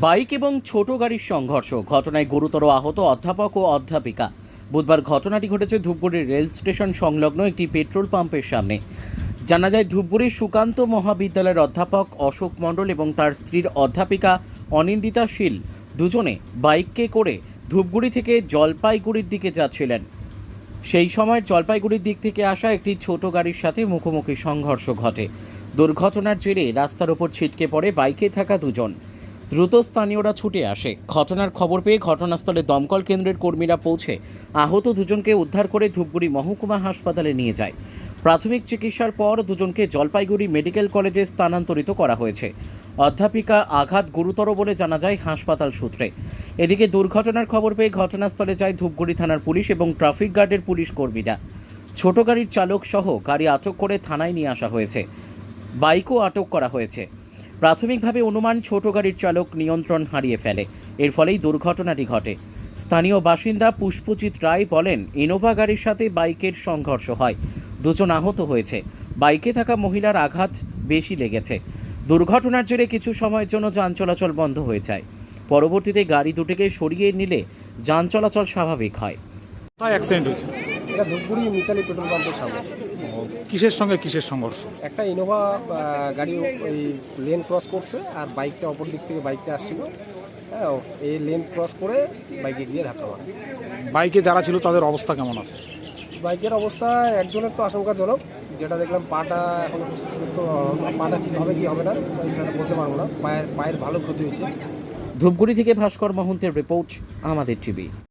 Bike এবং ছোট গাড়ির সংঘর্ষ, ঘটনায় গুরুতর আহত অধ্যাপক ও অধ্যাপিকা। বুধবার ঘটনাটি ঘটেছে ধূপগুড়ির রেল স্টেশন সংলগ্ন একটি পেট্রোল পাম্পের সামনে। জানা যায়, ধূপগুড়ির সুকান্ত মহাবিদ্যালয়ের অধ্যাপক অশোক মণ্ডল এবং তার স্ত্রীর অধ্যাপিকা অনিন্দিতা শীল দুজনে বাইককে করে ধূপগুড়ি থেকে জলপাইগুড়ির দিকে যাচ্ছিলেন। সেই সময় জলপাইগুড়ির দিক থেকে আসা একটি ছোট গাড়ির সাথে মুখোমুখি সংঘর্ষ ঘটে। দুর্ঘটনার জেরে রাস্তার ওপর ছিটকে পড়ে বাইকে থাকা দুজন। দ্রুত স্থানীয়রা ছুটে আসে। ঘটনার খবর পেয়ে ঘটনাস্থলে দমকল কেন্দ্রের কর্মীরা পৌঁছে আহত দুজনকে উদ্ধার করে ধূপগুড়ি মহকুমা হাসপাতালে নিয়ে যায়। প্রাথমিক চিকিৎসার পর দুজনকে জলপাইগুড়ি মেডিকেল কলেজে স্থানান্তরিত করা হয়েছে। অধ্যাপিকা আঘাত গুরুতর বলে জানা যায় হাসপাতাল সূত্রে। এদিকে দুর্ঘটনার খবর পেয়ে ঘটনাস্থলে যায় ধূপগুড়ি থানার পুলিশ এবং ট্রাফিক গার্ডের পুলিশ কর্মীরা। ছোট গাড়ির চালক সহ গাড়ি আটক করে থানায় নিয়ে আসা হয়েছে। বাইকও আটক করা হয়েছে। প্রাথমিকভাবে অনুমান ছোট গাড়ির চালক নিয়ন্ত্রণ হারিয়ে ফেলে। এর ফলেই দুর্ঘটনাটি ঘটে। স্থানীয় বাসিন্দা পুষ্পজিৎ রায় বলেন, ইনোভা গাড়ির সাথে বাইকের সংঘর্ষ হয়। দুজন আহত হয়েছে। বাইকে থাকা মহিলার আঘাত বেশি লেগেছে। দুর্ঘটনার জেরে কিছু সময়ের জন্য যান চলাচল বন্ধ হয়ে যায়। পরবর্তীতে গাড়ি দুটিকে সরিয়ে নিলে যান চলাচল স্বাভাবিক হয়। অ্যাক্সিডেন্ট হয়েছে? এটা ধূপগুড়ি মিতালি পেট্রোল পাম্পের সামনে। কিসের সঙ্গে কিসের সংঘর্ষ? একটা ইনোভা গাড়ি ওই লেন ক্রস করছে আর বাইকটা অপর দিক থেকে বাইকটা আসছিল। হ্যাঁ ও এই লেন ক্রস করে বাইকে গিয়ে ধাক্কা মারে। বাইকে যারা ছিল তাদের অবস্থা কেমন আছে? বাইকের অবস্থা একজনের তো আশঙ্কাজনক। যেটা দেখলাম পাটা এখন সুস্থ পাটা ঠিক হবে কি হবে না সেটা বলতে পারব না। পায়ের পায়ের ভালো ক্ষতি হয়েছে। ধূপগুড়ি থেকে ভাস্কর মহন্তের রিপোর্ট আমাদের টিভি।